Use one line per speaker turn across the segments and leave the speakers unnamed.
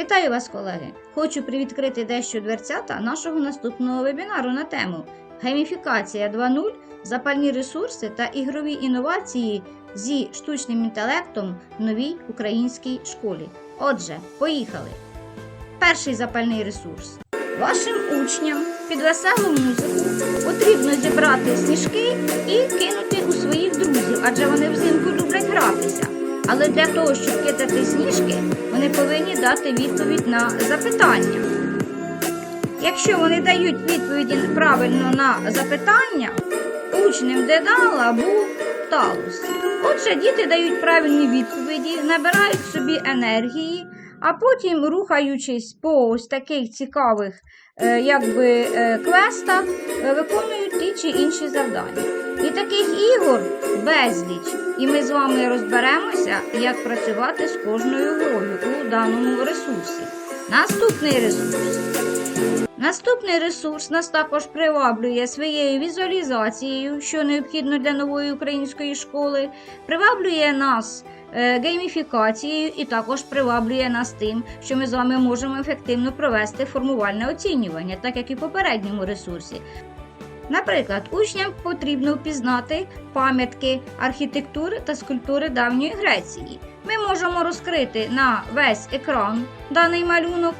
Вітаю вас, колеги! Хочу привідкрити дещо дверцята нашого наступного вебінару на тему Гейміфікація 2.0, запальні ресурси та ігрові інновації зі штучним інтелектом в новій українській школі. Отже, поїхали! Перший запальний ресурс. Вашим учням під веселу музику потрібно зібрати сніжки і кинути у своїх друзів, адже вони взимку люблять гратися. Але для того, щоб кидати сніжки, вони повинні дати відповідь на запитання. Якщо вони дають відповіді правильно на запитання, учнем Дедала був Талус. Отже, діти дають правильні відповіді, набирають собі енергії, а потім, рухаючись по ось таких цікавих е, якби, е, квестах, е, виконують ті чи інші завдання. І таких ігор безліч. І ми з вами розберемося, як працювати з кожною грою у даному ресурсі. Наступний ресурс. Наступний ресурс нас також приваблює своєю візуалізацією, що необхідно для нової української школи, приваблює нас гейміфікацією і також приваблює нас тим, що ми з вами можемо ефективно провести формувальне оцінювання, так як і в попередньому ресурсі. Наприклад, учням потрібно впізнати пам'ятки архітектури та скульптури давньої Греції. Ми можемо розкрити на весь екран даний малюнок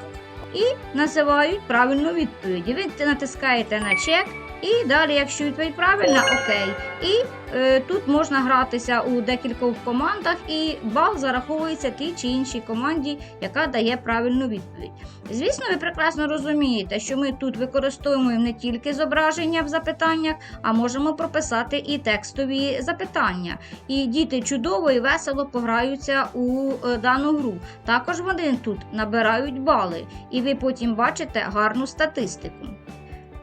і називають правильну відповідь. Ви натискаєте на чек, і далі, якщо відповідь правильна, окей. І е, тут можна гратися у декількох командах, і бал зараховується тій чи іншій команді, яка дає правильну відповідь. Звісно, ви прекрасно розумієте, що ми тут використовуємо не тільки зображення в запитаннях, а можемо прописати і текстові запитання. І діти чудово і весело пограються у е, дану гру. Також вони тут набирають бали, і ви потім бачите гарну статистику.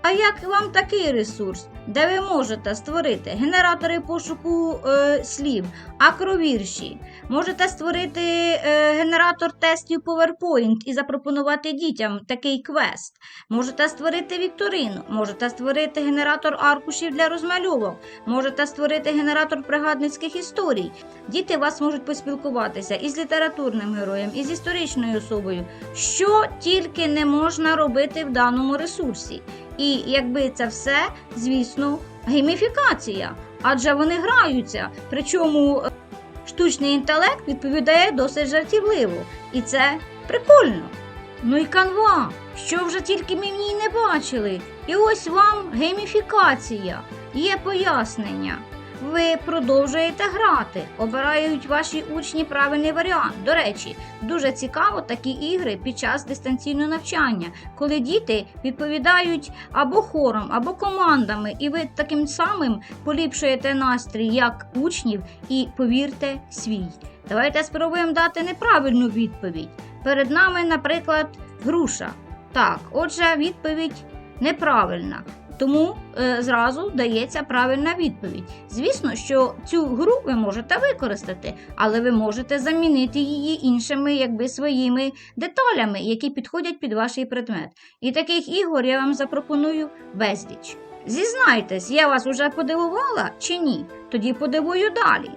А як вам такий ресурс, де ви можете створити генератори пошуку е, слів, акровірші, можете створити е, генератор тестів PowerPoint і запропонувати дітям такий квест, можете створити вікторину, можете створити генератор аркушів для розмальовок, можете створити генератор пригадницьких історій. Діти вас можуть поспілкуватися із літературним героєм, із історичною особою, що тільки не можна робити в даному ресурсі. І якби це все, звісно, гейміфікація, адже вони граються. Причому е, штучний інтелект відповідає досить жартівливо, і це прикольно. Ну і канва, що вже тільки ми в ній не бачили. І ось вам гейміфікація, є пояснення. Ви продовжуєте грати, обирають ваші учні правильний варіант. До речі, дуже цікаво такі ігри під час дистанційного навчання, коли діти відповідають або хором, або командами, і ви таким самим поліпшуєте настрій як учнів і повірте свій. Давайте спробуємо дати неправильну відповідь. Перед нами, наприклад, груша. Так, отже, відповідь неправильна. Тому е, зразу дається правильна відповідь. Звісно, що цю гру ви можете використати, але ви можете замінити її іншими, якби своїми деталями, які підходять під ваш предмет. І таких ігор я вам запропоную безліч. Зізнайтесь, я вас уже подивувала чи ні? Тоді подивую далі.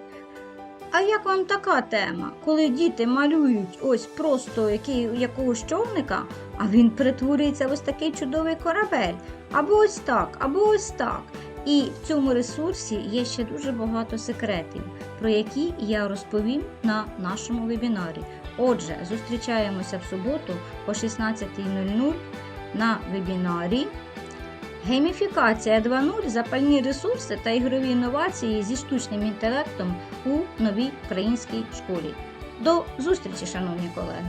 А як вам така тема, коли діти малюють ось просто який, якогось човника, а він перетворюється ось такий чудовий корабель? Або ось так, або ось так. І в цьому ресурсі є ще дуже багато секретів, про які я розповім на нашому вебінарі. Отже, зустрічаємося в суботу о 16.00 на вебінарі. Гейміфікація 2.0 запальні ресурси та ігрові інновації зі штучним інтелектом у новій українській школі. До зустрічі, шановні колеги!